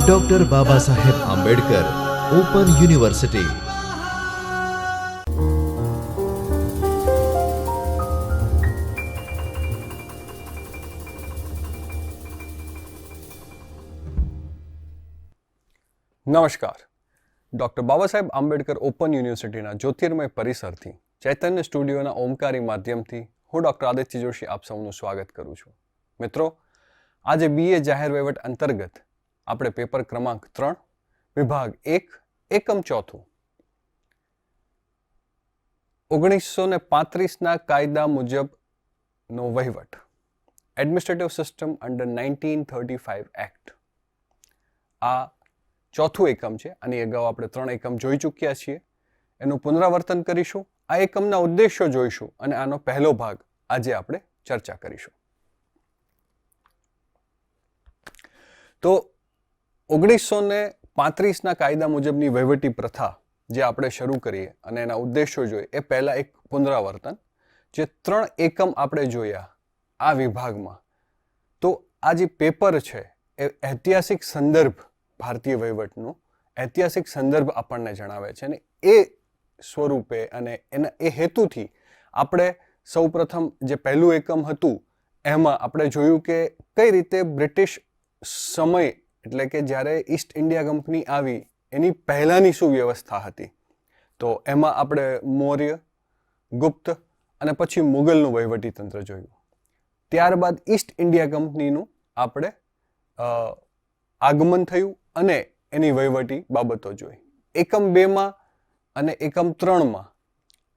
Doctor Baba Saheb Ambedkar open university નમસ્કાર. Doctor Baba Saheb Ambedkar open યુનિવર્સિટીના જ્યોતિર્મય પરિસરથી, ચૈતન્ય સ્ટુડિયોના ઓમકારી માધ્યમથી હું ડૉક્ટર આદિત્ય જોશી આપ સૌનું સ્વાગત કરું છું. મિત્રો આજે બીએ જાહેર વહીવટ અંતર્ગત આપણે પેપર ક્રમાંક ત્રણ, વિભાગ એક, એકમ ચોથું. ઓગણીસો ને પાંત્રીસના કાયદા મુજબનો વહીવટ. Administrative system under nineteen thirty five act આ ચોથું એકમ છે, આની અગાઉ આપણે ત્રણ એકમ જોઈ ચૂક્યા છીએ. એનું પુનરાવર્તન કરીશું, આ એકમના ઉદ્દેશ્યો જોઈશું અને આનો પહેલો ભાગ આજે આપણે ચર્ચા કરીશું. તો ઓગણીસો ને પાંત્રીસના કાયદા મુજબની વહીવટી પ્રથા જે આપણે શરૂ કરીએ અને એના ઉદ્દેશ્યો જોઈએ, એ પહેલાં એક પુનરાવર્તન જે ત્રણ એકમ આપણે જોયા આ વિભાગમાં. તો આ જે પેપર છે, એ ઐતિહાસિક સંદર્ભ, ભારતીય વહીવટનું ઐતિહાસિક સંદર્ભ આપણને જણાવે છે અને એ સ્વરૂપે અને એના, એ હેતુથી આપણે સૌપ્રથમ જે પહેલું એકમ હતું, એમાં આપણે જોયું કે કઈ રીતે બ્રિટિશ સમય, એટલે કે જ્યારે ઈસ્ટ ઇન્ડિયા કંપની આવી, એની પહેલાંની શું વ્યવસ્થા હતી? તો એમાં આપણે મૌર્ય, ગુપ્ત અને પછી મુગલનું વહીવટી તંત્ર જોયું. ત્યારબાદ ઈસ્ટ ઇન્ડિયા કંપનીનું આપણે આગમન થયું અને એની વહીવટી બાબતો જોઈ. એકમ બેમાં અને એકમ ત્રણમાં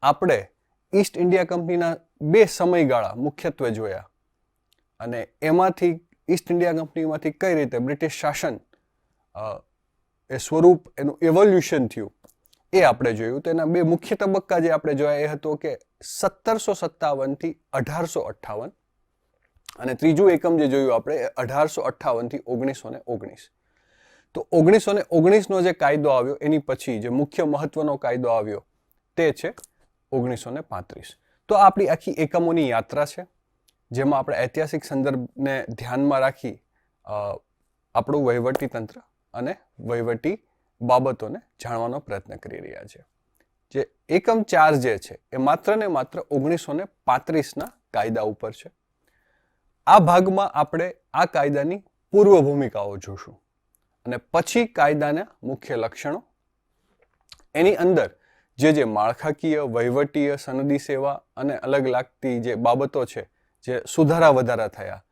આપણે ઈસ્ટ ઇન્ડિયા કંપનીના બે સમયગાળા મુખ્યત્વે જોયા. અને એમાંથી ઈસ્ટ ઇન્ડિયા કંપનીમાંથી કઈ રીતે બ્રિટિશ શાસન એ સ્વરૂપ, એનું એવોલ્યુશન થયું, એ આપણે જોયું. તો એના બે મુખ્ય તબક્કા જે આપણે જોયા એ હતો કે સત્તરસો સત્તાવનથી અઢારસો અઠ્ઠાવન અને ત્રીજું એકમ જે જોયું આપણે એ અઢારસો અઠ્ઠાવનથી ઓગણીસો ને ઓગણીસ. તો ઓગણીસો ને ઓગણીસનો જે કાયદો આવ્યો, એની પછી જે મુખ્ય મહત્વનો કાયદો આવ્યો તે છે ઓગણીસો ને પાંત્રીસ. તો આપણી આખી એકમોની યાત્રા છે. જેમાં આપણે ઐતિહાસિક સંદર્ભને ધ્યાનમાં રાખી આપણું વહીવટી તંત્ર અને વહીવટી બાબતોને જાણવાનો પ્રયત્ન કરી રહ્યા છે. જે એકમ ચાર જે છે, એ માત્ર ને માત્ર ઓગણીસો ને પાંત્રીસના કાયદા ઉપર છે. આ ભાગમાં આપણે આ કાયદાની પૂર્વ ભૂમિકાઓ જોશું અને પછી કાયદાના મુખ્ય લક્ષણો. એની અંદર જે જે માળખાકીય, વહીવટીય, સનદી સેવા અને અલગ લાગતી જે બાબતો છે જે સુધારા વધારા થયા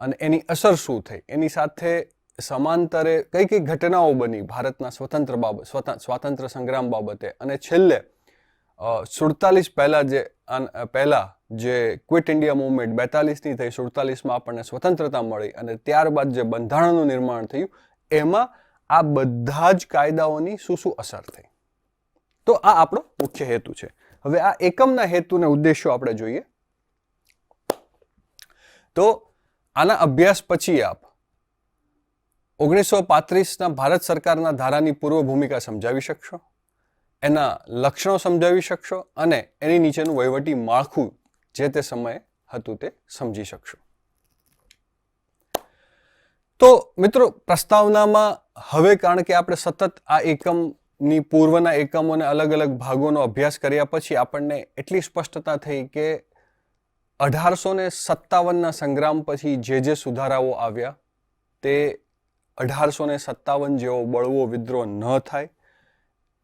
અને એની અસર શું થઈ? એની સાથે સમાંતરે કઈ કઈ ઘટનાઓ બની ભારતના સ્વતંત્ર બાબત, સ્વતં- સ્વાતંત્ર્ય સંગ્રામ બાબતે? અને છેલ્લે સુડતાલીસ પહેલાં જે પહેલાં જે ક્વિટ ઇન્ડિયા મુવમેન્ટ બેતાલીસની થઈ, સુડતાલીસમાં આપણને સ્વતંત્રતા મળી અને ત્યારબાદ જે બંધારણનું નિર્માણ થયું, એમાં આ બધા જ કાયદાઓની શું શું અસર થઈ? તો આ આપણો મુખ્ય હેતુ છે. હવે આ એકમના હેતુને ઉદ્દેશ્યો આપણે જોઈએ. તો આના અભ્યાસ પછી આપ ઓગણીસો પાંત્રીસના ભારત સરકારના ધારાની પૂર્વ ભૂમિકા સમજાવી શકશો, એના લક્ષણો સમજાવી શકશો અને એની નીચેનું વહીવટી માળખું જે તે સમયે હતું તે સમજી શકશો. તો મિત્રો, પ્રસ્તાવનામાં હવે કારણ કે આપણે સતત આ એકમની પૂર્વના એકમોને અલગ અલગ ભાગોનો અભ્યાસ કર્યા પછી આપણને એટલી સ્પષ્ટતા થઈ કે અઢારસો ને સત્તાવનના સંગ્રામ પછી જે જે સુધારાઓ આવ્યા, તે અઢારસો ને સત્તાવન જેવો બળવો વિદ્રોહ ન થાય,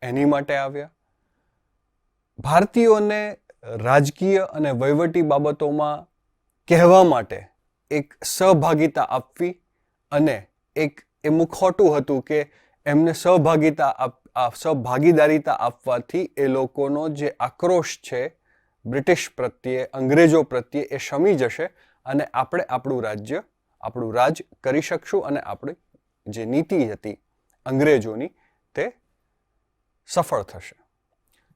એની માટે આવ્યા. ભારતીયોને રાજકીય અને વહીવટી બાબતોમાં કહેવા માટે એક સહભાગિતા આપવી અને એક એ મુખોટું હતું કે એમને સહભાગિતા આપ સહભાગીદારીતા આપવાથી એ લોકોનો જે આક્રોશ છે બ્રિટિશ પ્રત્યે, અંગ્રેજો પ્રત્યે એ શમી જશે અને આપણે આપણું રાજ્ય, આપણું રાજ કરી શકશું અને આપણી જે નીતિ હતી અંગ્રેજોની તે સફળ થશે.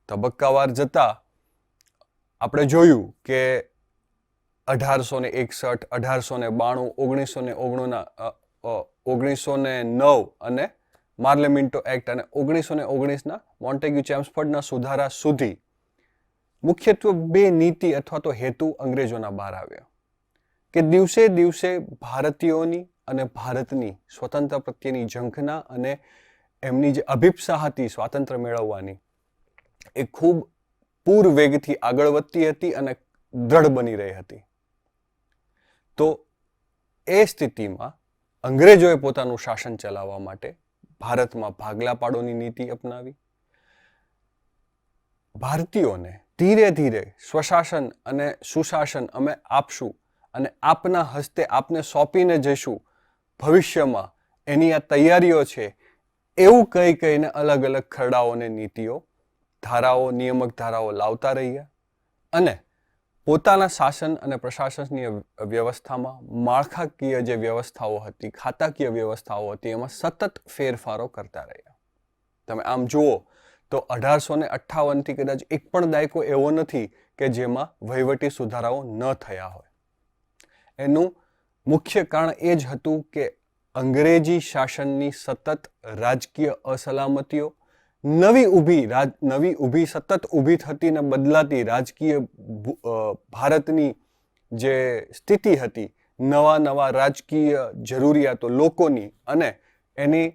તબક્કાવાર જતા આપણે જોયું કે અઢારસો ને એકસઠ, અઢારસો ને બાણું, ઓગણીસો ને ઓગણુંના ઓગણીસો ને નવ અને માર્લેમિન્ટો એક્ટ અને ઓગણીસો ને ઓગણીસના મોન્ટેગ્યુ ચેમ્સફર્ડના સુધારા સુધી મુખ્યત્વે બે નીતિ અથવા તો હેતુ અંગ્રેજોના બહાર આવ્યા. કે દિવસે દિવસે ભારતીયોની અને ભારતની સ્વતંત્ર પ્રત્યેની ઝંખના અને એમની જે અભિપ્સા હતી સ્વાતંત્ર્ય મેળવવાની, એ ખૂબ પૂર વેગથી આગળ વધતી હતી અને દ્રઢ બની રહી હતી. તો એ સ્થિતિમાં અંગ્રેજોએ પોતાનું શાસન ચલાવવા માટે ભારતમાં ભાગલા પાડોની નીતિ અપનાવી. ભારતીયોને ધીરે ધીરે સ્વશાસન અને સુશાસન અમે આપશું અને આપના હસ્તે આપને સોંપીને જઈશું. ભવિષ્યમાં એની આ તૈયારીઓ છે, એવું કહી કહીને અલગ અલગ ખરડાઓને નીતિઓ, ધારાઓ, નિયામક ધારાઓ લાવતા રહ્યા અને પોતાના શાસન અને પ્રશાસનની વ્યવસ્થામાં માળખાકીય જે વ્યવસ્થાઓ હતી, ખાતાકીય વ્યવસ્થાઓ હતી, એમાં સતત ફેરફારો કરતા રહ્યા. તમે આમ જુઓ તો અઢારસો ને અઠ્ઠાવનથી કદાચ એક પણ દાયકો એવો નથી કે જેમાં વહીવટી સુધારાઓ ન થયા હોય. એનું મુખ્ય કારણ એ જ હતું કે અંગ્રેજી શાસનની સતત રાજકીય અસલામતીઓ નવી ઊભી રાજ, નવી ઊભી સતત ઊભી થતી ને બદલાતી રાજકીય ભારતની જે સ્થિતિ હતી નવા નવા રાજકીય જરૂરિયાતો લોકોની અને એની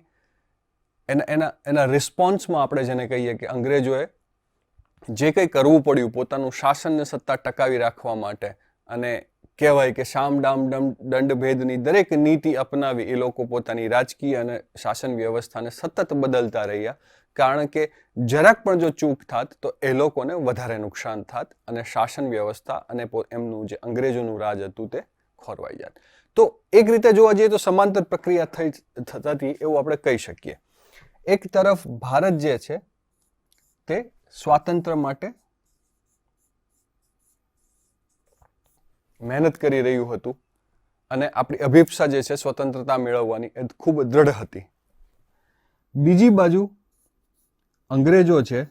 એના એના એના રિસ્પોન્સમાં આપણે જેને કહીએ કે અંગ્રેજોએ જે કંઈ કરવું પડ્યું પોતાનું શાસનને સત્તા ટકાવી રાખવા માટે અને કહેવાય કે શામ ડામ ડમ દંડ ભેદની દરેક નીતિ અપનાવી એ લોકો પોતાની રાજકીય અને શાસન વ્યવસ્થાને સતત બદલતા રહ્યા. કારણ કે જરાક પણ જો ચૂક થાત તો એ લોકોને વધારે નુકસાન થાત અને શાસન વ્યવસ્થા અને એમનું જે અંગ્રેજોનું રાજ હતું તે ખોરવાઈ જાત. તો એક રીતે જોવા જઈએ તો સમાંતર પ્રક્રિયા થઈ, થતી એવું આપણે કહી શકીએ. એક તરફ ભારત જે છે, તે સ્વાતંત્ર્ય માટે મહેનત કરી રહ્યું હતું અને આપણી અભિપ્સા જે છે સ્વતંત્રતા મેળવવાની એ ખૂબ દ્રઢ હતી. બીજી બાજુ અંગ્રેજો છે,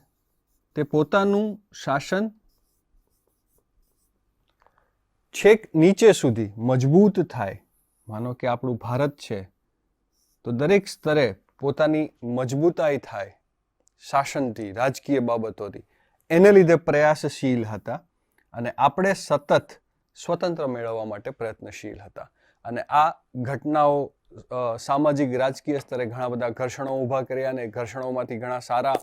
તે પોતાનું શાસન છેક નીચે સુધી મજબૂત થાય. માનો કે આપણું ભારત છે, તો દરેક સ્તરે પોતાની મજબૂતાઈ થાય શાસનથી, રાજકીય બાબતોથી. એને લીધે પ્રયાસશીલ હતા અને આપણે સતત સ્વતંત્ર મેળવવા માટે પ્રયત્નશીલ હતા. અને આ ઘટનાઓ સામાજિક, રાજકીય સ્તરે ઘણા બધા ઘર્ષણો ઊભા કર્યા અને ઘર્ષણોમાંથી ઘણા સારા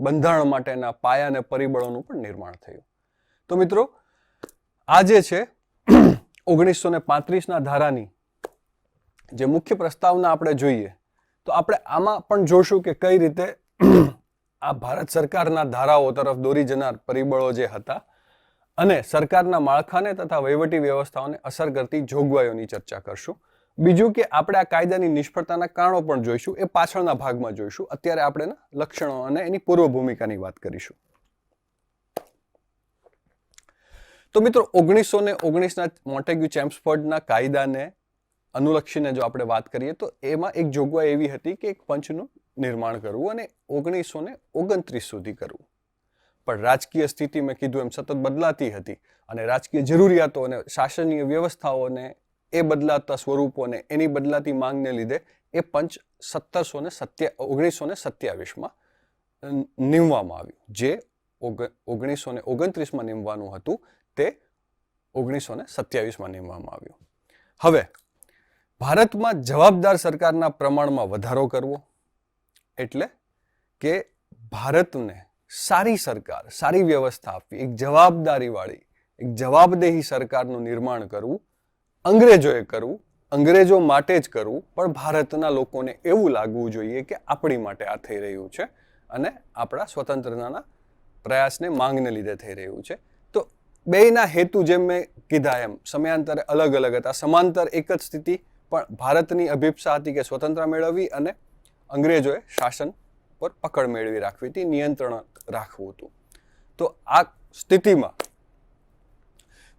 બંધારણ માટેના પાયા અને પરિબળોનું પણ નિર્માણ થયું. તો મિત્રો, આ જે છે ઓગણીસો ને પાંત્રીસના ધારાની જે મુખ્ય પ્રસ્તાવના આપણે જોઈએ તો આપણે આમાં પણ જોશું કે કઈ રીતે આ ભારત સરકારના ધારાઓ તરફ દોરી જનાર પરિબળો જે હતા અને સરકારના માળખાને તથા વહીવટી વ્યવસ્થાઓને અસર કરતી જોગવાઈઓની ચર્ચા કરશું. બીજું કે આપણે આ કાયદાની નિષ્ફળતાના કારણો પણ જોઈશું, એ પાછળના ભાગમાં જોઈશું. અત્યારે આપણે લક્ષણો અને એની પૂર્વ ભૂમિકાની વાત કરીશું. તો મિત્રો, ઓગણીસો ને ઓગણીસના મોટેગ્યુ ચેમ્સફર્ડના કાયદાને અનુલક્ષીને જો આપણે વાત કરીએ તો એમાં એક જોગવાઈ એવી હતી કે એક પંચનું નિર્માણ કરવું અને ઓગણીસો ને ઓગણત્રીસ સુધી કરવું. પણ રાજકીય સ્થિતિ મેં કીધું એમ સતત બદલાતી હતી અને રાજકીય જરૂરિયાતો અને શાસનીય વ્યવસ્થાઓને એ બદલાતા સ્વરૂપોને એની બદલાતી માંગને લીધે એ પંચ સત્તરસો ને સત્યા ઓગણીસો ને સત્યાવીસમાં નીમવામાં આવ્યું. જે ઓગ- ઓગણીસો ને ઓગણત્રીસમાં નીમવાનું હતું, તે ઓગણીસો ને સત્યાવીસમાં નીમવામાં આવ્યું. હવે ભારતમાં જવાબદાર સરકારના પ્રમાણમાં વધારો કરવો એટલે કે ભારતને સારી સરકાર, સારી વ્યવસ્થા આપવી, એક જવાબદારીવાળી, એક જવાબદેહી સરકારનું નિર્માણ કરવું, અંગ્રેજોએ કરવું, અંગ્રેજો માટે જ કરવું, પણ ભારતના લોકોને એવું લાગવું જોઈએ કે આપણી માટે આ થઈ રહ્યું છે અને આપણા સ્વતંત્રતાના પ્રયાસને માંગને લીધે થઈ રહ્યું છે. તો બેયના હેતુ જેમ મેં કીધા એમ, સમયાંતરે અલગ અલગ હતા, સમાંતર એક જ સ્થિતિ પણ ભારતની અભિપ્સા હતી કે સ્વતંત્ર મેળવવી અને અંગ્રેજોએ શાસન પર પકડ મેળવી રાખવી હતી, નિયંત્રણ રાખવું હતું. તો આ સ્થિતિમાં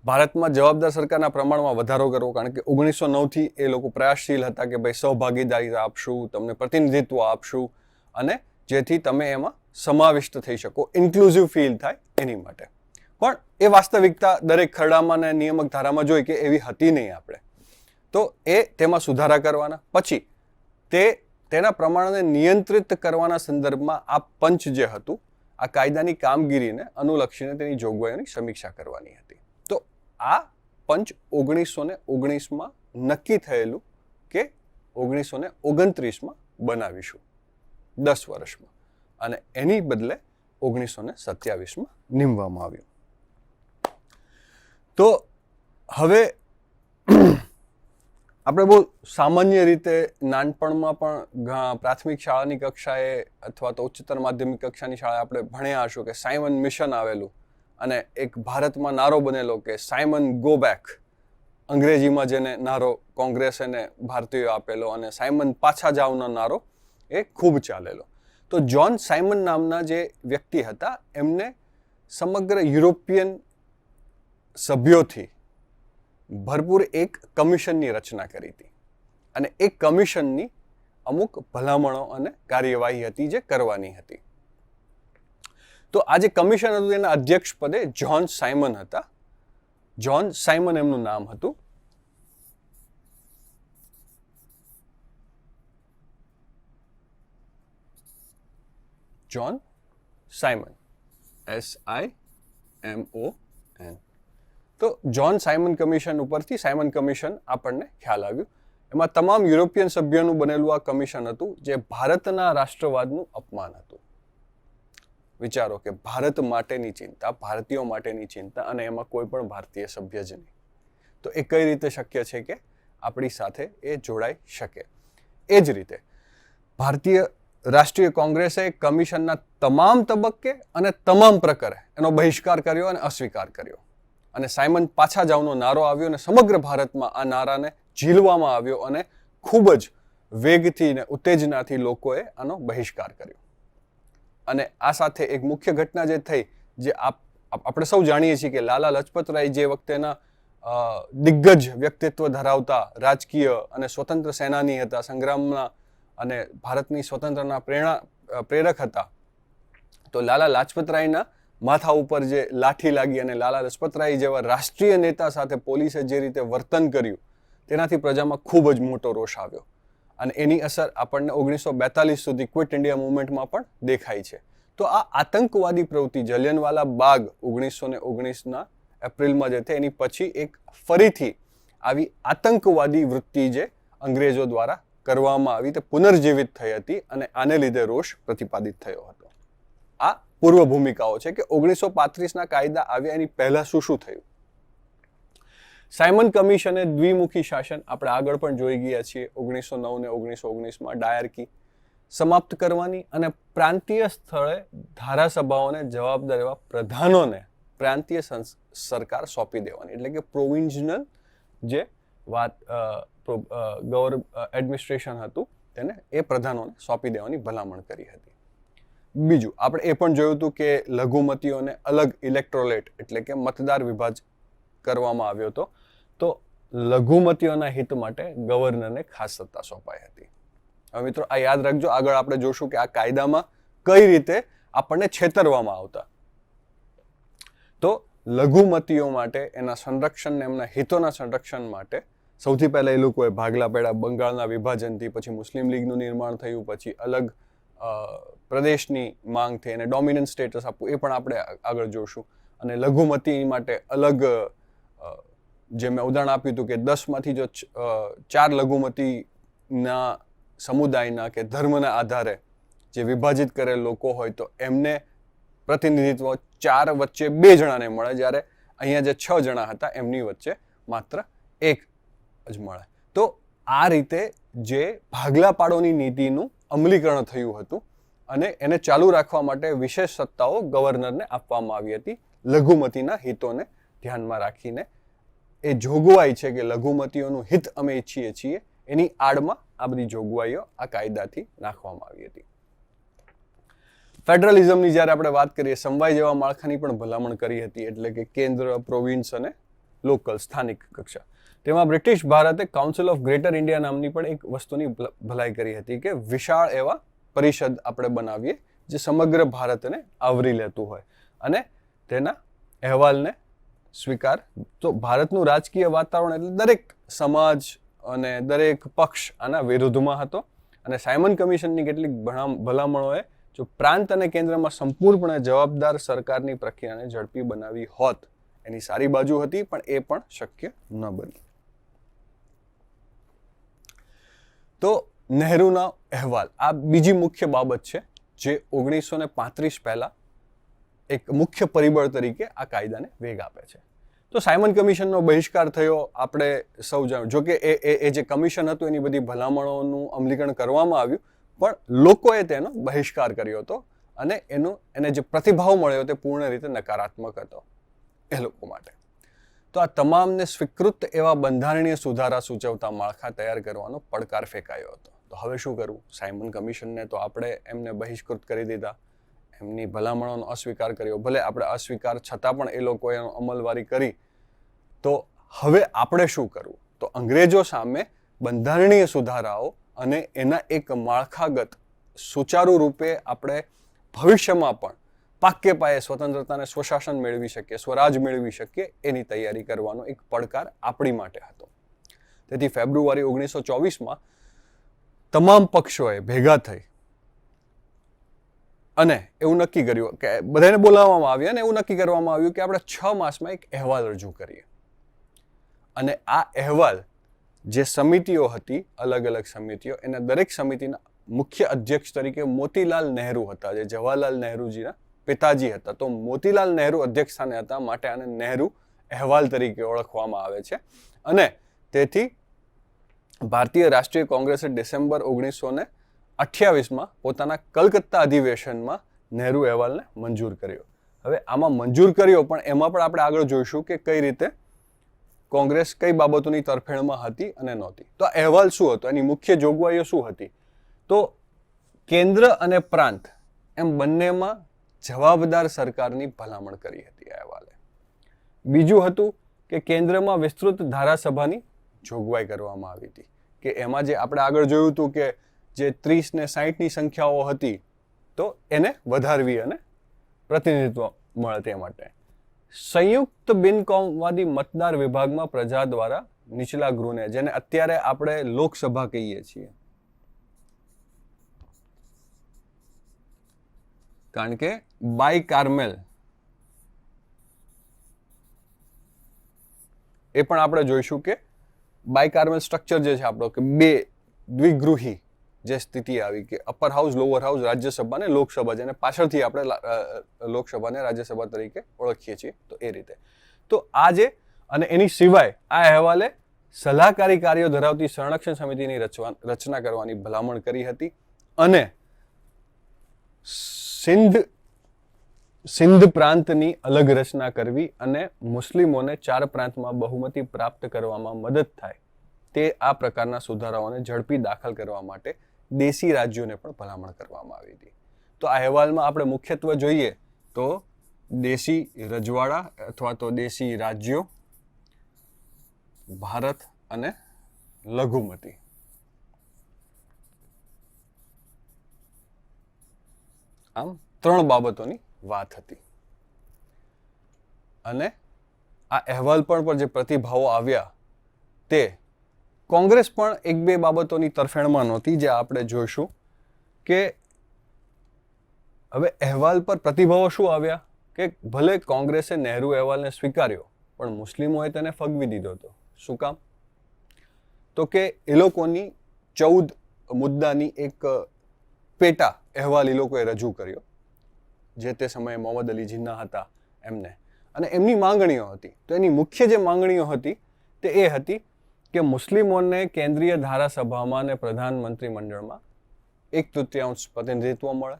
ભારતમાં જવાબદાર સરકારના પ્રમાણમાં વધારો કરવો, કારણ કે ઓગણીસો નવથી એ લોકો પ્રયાસશીલ હતા કે ભાઈ સહભાગીદારી આપશું, તમને પ્રતિનિધિત્વ આપશું અને જેથી તમે એમાં સમાવિષ્ટ થઈ શકો ઇન્ક્લુઝિવ ફીલ થાય એની માટે. પણ એ વાસ્તવિકતા દરેક ખરડામાં અને નિયામક ધારામાં જોઈ કે એવી હતી નહીં આપણે. તો એ તેમાં સુધારા કરવાના. પછી તે તેના પ્રમાણને નિયંત્રિત કરવાના સંદર્ભમાં આ પંચ જે હતું, આ કાયદાની કામગીરીને અનુલક્ષીને તેની જોગવાઈઓની સમીક્ષા કરવાની હતી. તો આ પંચ ઓગણીસો ને ઓગણીસમાં નક્કી થયેલું કે ઓગણીસો ને ઓગણત્રીસમાં બનાવીશું દસ વર્ષમાં. અને એની બદલે ઓગણીસો ને સત્યાવીસમાં નીમવામાં આવ્યું. તો હવે આપણે બહુ સામાન્ય રીતે નાનપણમાં પણ પ્રાથમિક શાળાની કક્ષાએ અથવા તો ઉચ્ચતર માધ્યમિક કક્ષાની શાળાએ આપણે ભણ્યા હશું કે સાયમન મિશન આવેલું અને એક ભારતમાં નારો બનેલો કે સાયમન ગો બેક અંગ્રેજીમાં જેને નારો કોંગ્રેસ અને ભારતીયો આપેલો અને સાયમન પાછા જાવનો નારો એ ખૂબ ચાલેલો. તો જ્હોન સાયમન નામના જે વ્યક્તિ હતા એમને સમગ્ર યુરોપિયન સભ્યોથી ભરપૂર એક કમિશનની રચના કરી હતી. અને એ કમિશનની અમુક ભલામણો અને કાર્યવાહી હતી જે કરવાની હતી. તો આ જે કમિશન હતું તેના અધ્યક્ષ પદે જ્હોન સાયમન હતા. જ્હોન સાયમન એમનું નામ હતું. John Simon. S I M O તો જ્હોન સાયમન કમિશન ઉપરથી સાયમન કમિશન આપણને ખ્યાલ આવ્યું. એમાં તમામ યુરોપિયન સભ્યોનું બનેલું આ કમિશન હતું, જે ભારતના રાષ્ટ્રવાદનું અપમાન હતું. વિચારો કે ભારત માટેની ચિંતા, ભારતીયો માટેની ચિંતા અને એમાં કોઈ પણ ભારતીય સભ્ય જ નહીં. તો એ કઈ રીતે શક્ય છે કે આપણી સાથે એ જોડાઈ શકે? એ જ રીતે ભારતીય રાષ્ટ્રીય કોંગ્રેસે કમિશનના તમામ તબક્કે અને તમામ પ્રકારે એનો બહિષ્કાર કર્યો અને અસ્વીકાર કર્યો. અને સાયમન પાછા જાવનો નારો આવ્યો અને સમગ્ર ભારતમાં આ નારાને ઝીલવામાં આવ્યો અને ખૂબ જ વેગથી ને ઉત્તેજનાથી લોકોએ આનો બહિષ્કાર કર્યો. અને આ સાથે એક મુખ્ય ઘટના જે થઈ, જે આપ- આપણે સૌ જાણીએ છીએ કે લાલા લજપતરાય જે વખતેના દિગ્ગજ વ્યક્તિત્વ ધરાવતા રાજકીય અને સ્વતંત્ર સેનાની હતા, સંગ્રામના અને ભારતની સ્વતંત્રના પ્રેરણા પ્રેરક હતા, તો લાલા લાજપતરાયના માથા ઉપર જે લાઠી લાગી અને લાલા લજપતરાય જેવા રાષ્ટ્રીય નેતા સાથે પોલીસે જે રીતે વર્તન કર્યું, તેનાથી પ્રજામાં ખૂબ જ મોટો રોષ આવ્યો. અને એની અસર આપણને ઓગણીસો બેતાલીસ સુધી ક્વિટ ઇન્ડિયા મુવમેન્ટમાં પણ દેખાય છે. તો આ આતંકવાદી પ્રવૃત્તિ જલિયનવાલા બાગ ઓગણીસો ને ઓગણીસના એપ્રિલમાં જે થઈ, એની પછી એક ફરીથી આવી આતંકવાદી વૃત્તિ જે અંગ્રેજો દ્વારા કરવામાં આવી, તે પુનર્જીવિત થઈ હતી અને આને લીધે રોષ પ્રતિપાદિત થયો હતો. પૂર્વ ભૂમિકાઓ છે કે ઓગણીસો પાંત્રીસના કાયદા આવ્યા એની પહેલાં શું શું થયું? સાયમન કમિશને દ્વિમુખી શાસન આપણે આગળ પણ જોઈ ગયા છીએ ઓગણીસો નવ ને ઓગણીસો ઓગણીસમાં ડાયરકી સમાપ્ત કરવાની અને પ્રાંતીય સ્થળે ધારાસભાઓને જવાબદાર એવા પ્રધાનોને પ્રાંતીય સરકાર સોંપી દેવાની. એટલે કે પ્રોવિન્જનલ જે વાત ગવર્ન એડમિનિસ્ટ્રેશન હતું તેને એ પ્રધાનોને સોંપી દેવાની ભલામણ કરી હતી. બીજું, આપણે એ પણ જોયું હતું કે લઘુમતીઓને અલગ ઇલેક્ટ્રોલેટ એટલે કે મતદાર વિભાજ કરવામાં આવ્યો હતો. તો લઘુમતીઓના હિત માટે ગવર્નરને ખાસ સત્તા સોંપાઈ હતી. હવે મિત્રો, આ યાદ રાખજો, આગળ આપણે જોશું કે આ કાયદામાં કઈ રીતે આપણને છેતરવામાં આવતા. તો લઘુમતીઓ માટે, એના સંરક્ષણને, એમના હિતોના સંરક્ષણ માટે સૌથી પહેલા એ લોકોએ ભાગલા પડ્યા. બંગાળના વિભાજનથી પછી મુસ્લિમ લીગનું નિર્માણ થયું, પછી અલગ પ્રદેશની માંગ થઈ અને ડોમિનન્ટ સ્ટેટસ આપવું, એ પણ આપણે આગળ જોશું. અને લઘુમતી માટે અલગ જે મેં ઉદાહરણ આપ્યું હતું કે દસમાંથી જો ચાર લઘુમતીના સમુદાયના કે ધર્મના આધારે જે વિભાજિત કરેલ લોકો હોય તો એમને પ્રતિનિધિત્વ ચાર વચ્ચે બે જણાને મળે. જ્યારે અહીંયા જે છ જણા હતા, એમની વચ્ચે માત્ર એક જ મળે. તો આ રીતે જે ભાગલા પાડોની નીતિનું અમલીકરણ થયું હતું અને એને ચાલુ રાખવા માટે વિશેષ સત્તાઓ ગવર્નરને આપવામાં આવી હતી. લઘુમતીના હિતોને ધ્યાનમાં રાખીને. એ જોગવાઈ છે કે લઘુમતીઓનું હિત અમે ઈચ્છીએ છીએ. એની આડમાં આ બધી જોગવાઈઓ આ કાયદાથી નાખવામાં આવી હતી. ફેડરલિઝમની જ્યારે આપણે વાત કરીએ, સમવાય જેવા માળખાની પણ ભલામણ કરી હતી, એટલે કે કેન્દ્ર, પ્રોવિન્સ અને લોકલ, સ્થાનિક કક્ષા. તેમાં બ્રિટિશ ભારતે કાઉન્સિલ ઓફ ગ્રેટર ઇન્ડિયા નામની પણ એક વસ્તુની ભલ- ભલાઈ કરી હતી કે વિશાળ એવા પરિષદ આપણે બનાવીએ, જે સમગ્ર ભારતને આવરી લેતું હોય. અને તેના અહેવાલને સ્વીકાર. તો ભારતનું રાજકીય વાતાવરણ એટલે દરેક સમાજ અને દરેક પક્ષ આના વિરુદ્ધમાં હતો. અને સાયમન કમિશનની કેટલીક ભલામણોએ જો પ્રાંત અને કેન્દ્રમાં સંપૂર્ણપણે જવાબદાર સરકારની પ્રક્રિયાને ઝડપી બનાવી હોત, એની સારી બાજુ હતી, પણ એ પણ શક્ય ન બની. તો નહેરુના અહેવાલ. આ બીજી મુખ્ય બાબત છે, જે ઓગણીસો ને પાંત્રીસ પહેલાં એક મુખ્ય પરિબળ તરીકે આ કાયદાને વેગ આપે છે. તો સાયમન કમિશનનો બહિષ્કાર થયો, આપણે સૌ જાણ્યું જો કે એ, એ- એ જે કમિશન હતું, એની બધી ભલામણોનું અમલીકરણ કરવામાં આવ્યું, પણ લોકોએ તેનો બહિષ્કાર કર્યો હતો અને એનો, એને જે પ્રતિભાવ મળ્યો તે પૂર્ણ રીતે નકારાત્મક હતો એ લોકો માટે. તો આ તમામને સ્વીકૃત એવા બંધારણીય સુધારા સૂચવતા માળખા તૈયાર કરવાનો પડકાર ફેંકાયો હતો. તો હવે શું કરવું? સાયમન કમિશનને તો આપણે એમને બહિષ્કૃત કરી દીધા. એમની ભલામણોનો અસ્વીકાર કર્યો. ભલે આપણે અસ્વીકાર છતાં પણ એ લોકોએ એનો અમલવારી કરી. તો હવે આપણે શું કરવું? તો અંગ્રેજો સામે બંધારણીય સુધારાઓ અને એના એક માળખાગત સુચારુ રૂપે આપણે ભવિષ્યમાં પણ પાક્ય પાયે સ્વતંત્રતાને સ્વશાસન મેળવી શકીએ, સ્વરાજ મેળવી શકીએ એની તૈયારી કરવાનો એક પડકાર આપણી માટે હતો. તેથી ફેબ્રુઆરી ઓગણીસો ચોવીસમાં તમામ પક્ષોએ ભેગા થઈ. અને એવું નક્કી કર્યું કે બધાને બોલાવવામાં આવ્યા અને એવું નક્કી કરવામાં આવ્યું કે આપણે છ માસમાં એક અહેવાલ રજૂ કરીએ. અને આ અહેવાલ જે સમિતિઓ હતી, અલગ અલગ સમિતિઓ, એના દરેક સમિતિના મુખ્ય અધ્યક્ષ તરીકે મોતીલાલ નહેરુ હતા, જે જવાહરલાલ નહેરુજીના પિતાજી હતા. તો મોતીલાલ નહેરુ અધ્યક્ષ સ્થાને હતા, માટે આને નહેરુ અહેવાલ તરીકે ઓળખવામાં આવે છે. અને તેથી ભારતીય રાષ્ટ્રીય કોંગ્રેસે ડિસેમ્બર ઓગણીસો ને અઠ્યાવીસમાં પોતાના કલકત્તા અધિવેશનમાં નહેરુ અહેવાલને મંજૂર કર્યો. હવે આમાં મંજૂર કર્યો પણ એમાં પણ આપણે આગળ જોઈશું કે કઈ રીતે કોંગ્રેસ કઈ બાબતોની તરફેણમાં હતી અને નહોતી. તો અહેવાલ શું હતો? એની મુખ્ય જોગવાઈઓ શું હતી? તો કેન્દ્ર અને પ્રાંત એમ બંનેમાં જવાબદાર સરકારની ભલામણ કરી હતી અહેવાલે. બીજું હતું કે કેન્દ્રમાં વિસ્તૃત ધારાસભાની જોગવાઈ કરવામાં આવી હતી. કે એમાં જે આપણે આગળ જોયું હતું કે જે ત્રીસ ને સાહીઠની સંખ્યાઓ હતી, તો એને વધારવી અને પ્રતિનિધિત્વ મળે તે માટે. સંયુક્ત બિનકોમવાદી મતદાર વિભાગમાં પ્રજા દ્વારા નીચલા ગૃહને, જેને અત્યારે આપણે લોકસભા કહીએ છીએ. કારણ કે બાય કાર્મેલ એ પણ આપણે જોઈશું કે બાય કાર્મેલ સ્ટ્રક્ચર જે છે આપણો કે બે દ્વિગૃહી જે સ્થિતિ આવી કે upper house lower house Rajya Sabha અને લોકસભા જેને પાછળથી આપણે લોકસભાને રાજ્યસભા તરીકે ઓળખીએ છીએ. તો એ રીતે. તો આજે અને એની સિવાય આ અહેવાલે સલાહકારી કાર્યો ધરાવતી સંરક્ષણ સમિતિની રચના કરવાની ભલામણ કરી હતી અને સિંધ સિંધ પ્રાંતની અલગ રચના કરવી અને મુસ્લિમોને ચાર પ્રાંતમાં બહુમતી પ્રાપ્ત કરવામાં મદદ થાય, તે આ પ્રકારના સુધારાઓને ઝડપી દાખલ કરવા માટે દેશી રાજ્યોને પણ ભલામણ કરવામાં આવી હતી. તો આ અહેવાલમાં આપણે મુખ્યત્વે જોઈએ તો દેશી રજવાડા અથવા તો દેશી રાજ્યો, ભારત અને લઘુમતી. આમ ત્રણ બાબતોની વાત હતી. અને આ અહેવાલ પર પર જે પ્રતિભાવો આવ્યા, તે કોંગ્રેસ પણ એક બે બાબતોની તરફેણમાં નહોતી જે આપણે જોઈશું કે હવે અહેવાલ પર પ્રતિભાવો શું આવ્યા? કે ભલે કોંગ્રેસે નહેરુ અહેવાલને સ્વીકાર્યો, પણ મુસ્લિમોએ તેને ફગવી દીધો હતો. શું કામ? તો કે એ લોકોની ચૌદ મુદ્દાની એક પેટા અહેવાલ એ લોકોએ રજૂ કર્યો. જે તે સમયે મોહમ્મદ અલી જીન્ના હતા એમને. અને એમની માંગણીઓ હતી, તો એની મુખ્ય જે માંગણીઓ હતી તે એ હતી કે મુસ્લિમોને કેન્દ્રીય ધારાસભામાં અને પ્રધાનમંત્રી મંડળમાં એક તૃતીયાંશ પ્રતિનિધિત્વ મળે.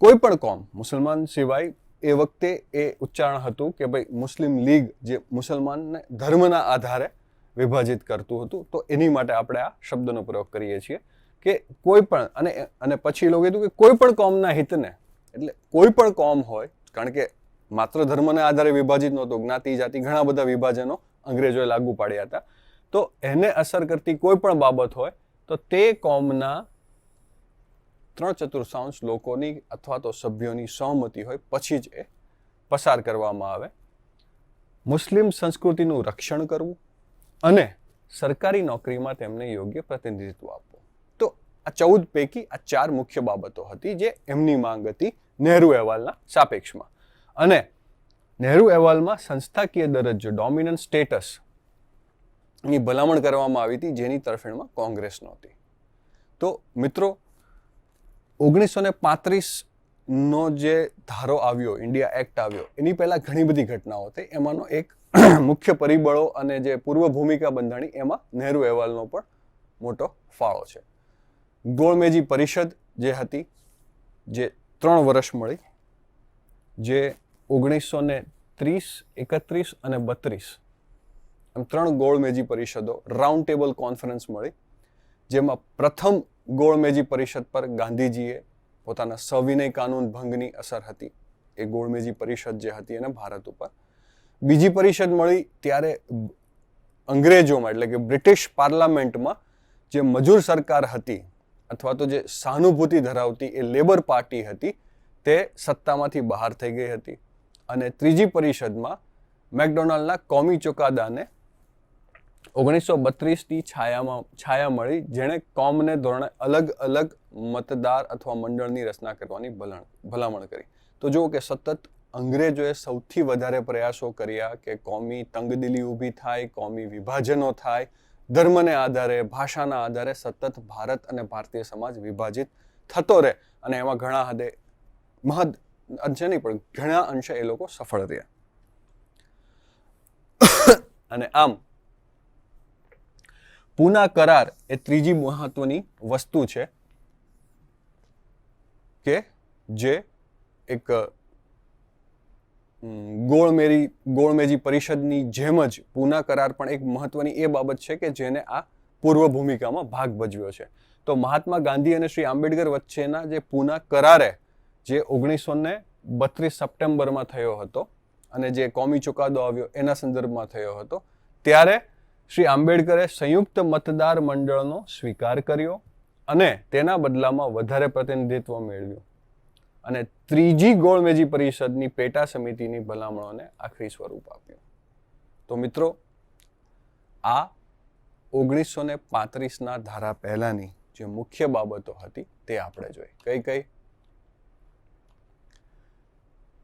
કોઈ પણ કોમ મુસલમાન સિવાય એ વખતે એ ઉચ્ચારણ હતું કે ભાઈ મુસ્લિમ લીગ જે મુસલમાનને ધર્મના આધારે વિભાજિત કરતું હતું, તો એની માટે આપણે આ શબ્દનો પ્રયોગ કરીએ છીએ. કે કોઈ પણ, અને અને પછી એ લોકો કીધું કે કોઈ પણ કોમના હિતને, એટલે કોઈ પણ કોમ હોય, કારણ કે માત્ર ધર્મના આધારે વિભાજિત નહોતો, જ્ઞાતિ, જાતિ, ઘણા બધા વિભાજનો અંગ્રેજોએ લાગુ પાડ્યા હતા. તો એને અસર કરતી કોઈ પણ બાબત હોય, તો તે કોમના ત્રણ ચતુર્થાંશ લોકોની અથવા તો સભ્યોની સહમતિ હોય, પછી જ એ પસાર કરવામાં આવે. મુસ્લિમ સંસ્કૃતિનું રક્ષણ કરવું અને સરકારી નોકરીમાં તેમને યોગ્ય પ્રતિનિધિત્વ આપવું. આ ચૌદ પૈકી આ ચાર મુખ્ય બાબતો હતી જે એમની માંગ હતી નહેરુ અહેવાલના સાપેક્ષમાં. અને નહેરુ અહેવાલમાં સંસ્થાકીય દરજ્જો ડોમિનન્ટ સ્ટેટસની ભલામણ કરવામાં આવી હતી જેની તરફેણમાં કોંગ્રેસ નહોતી. તો મિત્રો ઓગણીસો ને પાંત્રીસનો જે ધારો આવ્યો ઇન્ડિયા એક્ટ આવ્યો, એની પહેલાં ઘણી બધી ઘટનાઓ હતી એમાંનો એક મુખ્ય પરિબળો અને જે પૂર્વ ભૂમિકા બંધાણી, એમાં નહેરુ અહેવાલનો પણ મોટો ફાળો છે. ગોળમેજી પરિષદ જે હતી, જે ત્રણ વર્ષ મળી, જે ઓગણીસો ને ત્રીસ, એકત્રીસ અને બત્રીસ એમ ત્રણ ગોળમેજી પરિષદો રાઉન્ડ ટેબલ કોન્ફરન્સ મળી, જેમાં પ્રથમ ગોળમેજી પરિષદ પર ગાંધીજીએ પોતાના સવિનય કાનૂન ભંગની અસર હતી. એ ગોળમેજી પરિષદ જે હતી એને ભારત ઉપર. બીજી પરિષદ મળી ત્યારે અંગ્રેજોમાં, એટલે કે બ્રિટિશ પાર્લામેન્ટમાં જે મજૂર સરકાર હતી અથવા તો જે સહાનુભૂતિ ધરાવતી એ લેબર પાર્ટી હતી, તે સત્તામાંથી બહાર થઈ ગઈ હતી. અને ત્રીજી પરિષદમાં મેકડોનાલ્ડના કોમી ચુકાદાને ઓગણીસો બત્રીસની છાયામાં, છાયા મળી, જેણે કોમને ધોરણે અલગ અલગ મતદાર અથવા મંડળની રચના કરવાની ભલાણ, ભલામણ કરી. તો જુઓ કે સતત અંગ્રેજોએ સૌથી વધારે પ્રયાસો કર્યા કે કોમી તંગદિલી ઊભી થાય, કોમી વિભાજનો થાય ધર્મને આધારે, ભાષાના આધારે સતત ભારત અને ભારતીય સમાજ વિભાજિત થતો રહે અને એમાં ઘણા હદે મહદ અંશે નહીં, પણ ઘણા અંશે એ લોકો સફળ રહ્યા. અને આમ, પૂના કરાર એ ત્રીજી મહત્વની વસ્તુ છે કે જે એક ગોળમેરી ગોળમેજી પરિષદની જેમ જ પૂના કરાર પણ એક મહત્વની એ બાબત છે કે જેને આ પૂર્વ ભૂમિકામાં ભાગ ભજવ્યો છે. તો મહાત્મા ગાંધી અને શ્રી આંબેડકર વચ્ચેના જે પૂના કરારે, જે ઓગણીસો ને બત્રીસ સપ્ટેમ્બરમાં થયો હતો અને જે કોમી ચુકાદો આવ્યો એના સંદર્ભમાં થયો હતો, ત્યારે શ્રી આંબેડકરે સંયુક્ત મતદાર મંડળનો સ્વીકાર કર્યો અને તેના બદલામાં વધારે પ્રતિનિધિત્વ મેળવ્યું. અને ત્રીજી ગોળમેજી પરિષદની પેટા સમિતિની ભલામણોને આખરી સ્વરૂપ આપ્યું. તો મિત્રો, આ ઓગણીસો ને પાંત્રીસના ધારા પહેલાની જે મુખ્ય બાબતો હતી તે આપણે જોઈ. કઈ કઈ?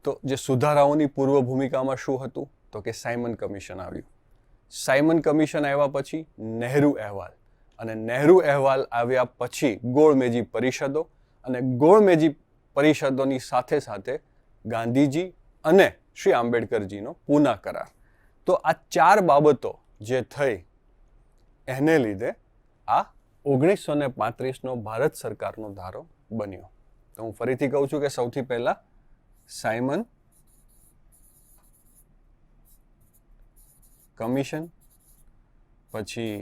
તો જે સુધારાઓની પૂર્વ ભૂમિકામાં શું હતું? તો કે સાયમન કમિશન આવ્યું. સાયમન કમિશન આવ્યા પછી નહેરુ અહેવાલ. અને નહેરુ અહેવાલ આવ્યા પછી ગોળમેજી પરિષદો અને ગોળમેજી પરિષદોની સાથે સાથે ગાંધીજી અને શ્રી આંબેડકરજીનો પૂના કરાર. તો આ ચાર બાબતો જે થઈ, એને લીધે આ ઓગણીસો ને પાંત્રીસનો ભારત સરકારનો ધારો બન્યો. તો હું ફરીથી કહું છું કે સૌથી પહેલાં સાયમન, કમિશન, પછી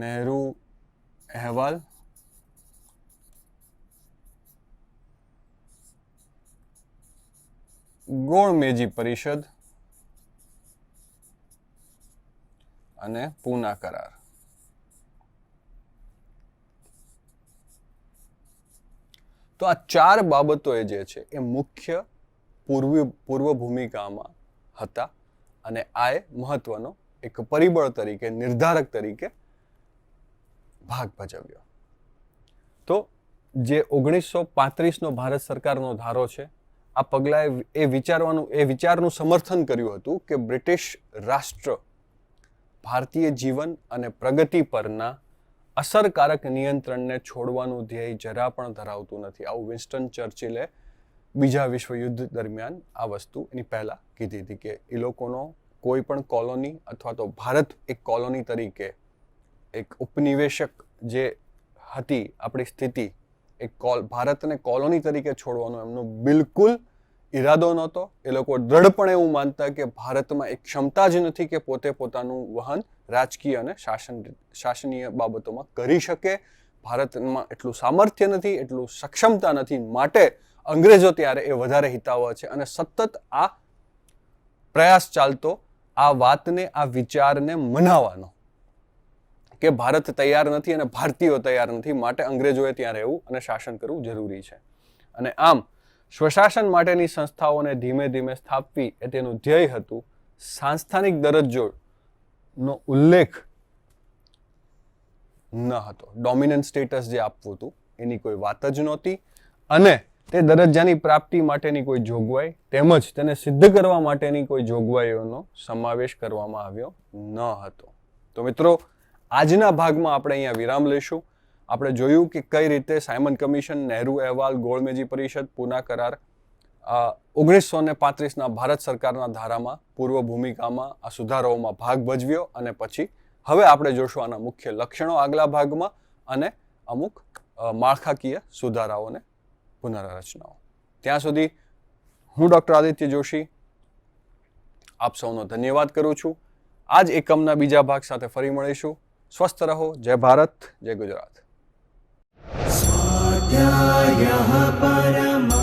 નહેરુ, અહેવાલ ગોળમેજી પરિષદ અને પૂના કરાર. તો આ ચાર બાબતો એ જે છે એ મુખ્ય પૂર્વ પૂર્વ ભૂમિકામાં હતા અને આ એ મહત્વનો એક પરિબળ તરીકે, નિર્ધારક તરીકે ભાગ ભજવ્યો. તો જે ઓગણીસો પાંત્રીસનો ભારત સરકારનો ધારો છે આ પગલાએ એ વિચારવાનું, એ વિચારનું સમર્થન કર્યું હતું કે બ્રિટિશ રાષ્ટ્ર ભારતીય જીવન અને પ્રગતિ પરના અસરકારક નિયંત્રણને છોડવાનું ધ્યેય જરા પણ ધરાવતું નથી. આવું વિન્સ્ટન ચર્ચિલે બીજા વિશ્વયુદ્ધ દરમિયાન આ વસ્તુ એની પહેલાં કીધી હતી કે એ લોકોનો કોઈ પણ કોલોની અથવા તો ભારત એક કોલોની તરીકે એક ઉપનિવેશક જે હતી, આપણી સ્થિતિ એક કોલ, ભારતને કોલોની તરીકે છોડવાનો એમનો બિલકુલ ઈરાદો નહોતો. એ લોકો દ્રઢપણે એવું માનતા કે ભારતમાં એક ક્ષમતા જ નથી કે પોતે પોતાનું વહન રાજકીય અને શાસન, શાસનીય બાબતોમાં કરી શકે. ભારતમાં એટલું સામર્થ્ય નથી, એટલું સક્ષમતા નથી. માટે અંગ્રેજો ત્યારે એ વધારે હિતાવહ છે અને સતત આ પ્રયાસ ચાલતો, આ વાતને, આ વિચારને મનાવવાનો. કે ભારત તૈયાર નથી અને ભારતીયો તૈયાર નથી માટે અંગ્રેજોએ ત્યાં રહેવું અને શાસન કરવું જરૂરી છે. અને આમ, સ્વશાસન માટેની સંસ્થાઓને ધીમે ધીમે સ્થાપવી એ તેનું ધ્યેય હતું. સાંસ્થાનિક દરજ્જોનો ઉલ્લેખ ન હતો. ડોમિનન્ટ સ્ટેટસ જે આપવું હતું, એની કોઈ વાત જ નહોતી. અને તે દરજ્જાની પ્રાપ્તિ માટેની કોઈ જોગવાઈ, તેમજ તેને સિદ્ધ કરવા માટેની કોઈ જોગવાઈઓનો સમાવેશ કરવામાં આવ્યો ન હતો. તો મિત્રો આજના ભાગમાં આપણે અહીંયા વિરામ લઈશું. આપણે જોયું કે કઈ રીતે સાયમન કમિશન, નહેરુ અહેવાલ, ગોળમેજી પરિષદ, પૂના કરાર ઓગણીસો ને પાંત્રીસના ભારત સરકારના ધારામાં, પૂર્વ ભૂમિકામાં આ સુધારાઓમાં ભાગ ભજવ્યો અને પછી હવે આપણે જોશું આના મુખ્ય લક્ષણો આગલા ભાગમાં અને અમુક માળખાકીય સુધારાઓને પુનર્રચનાઓ ત્યાં સુધી હું ડૉક્ટર આદિત્ય જોશી, આપ સૌનો ધન્યવાદ કરું છું. આજ એકમના બીજા ભાગ સાથે ફરી મળીશું. સ્વસ્થ રહો. જય ભારત જય ગુજરાત. પરમા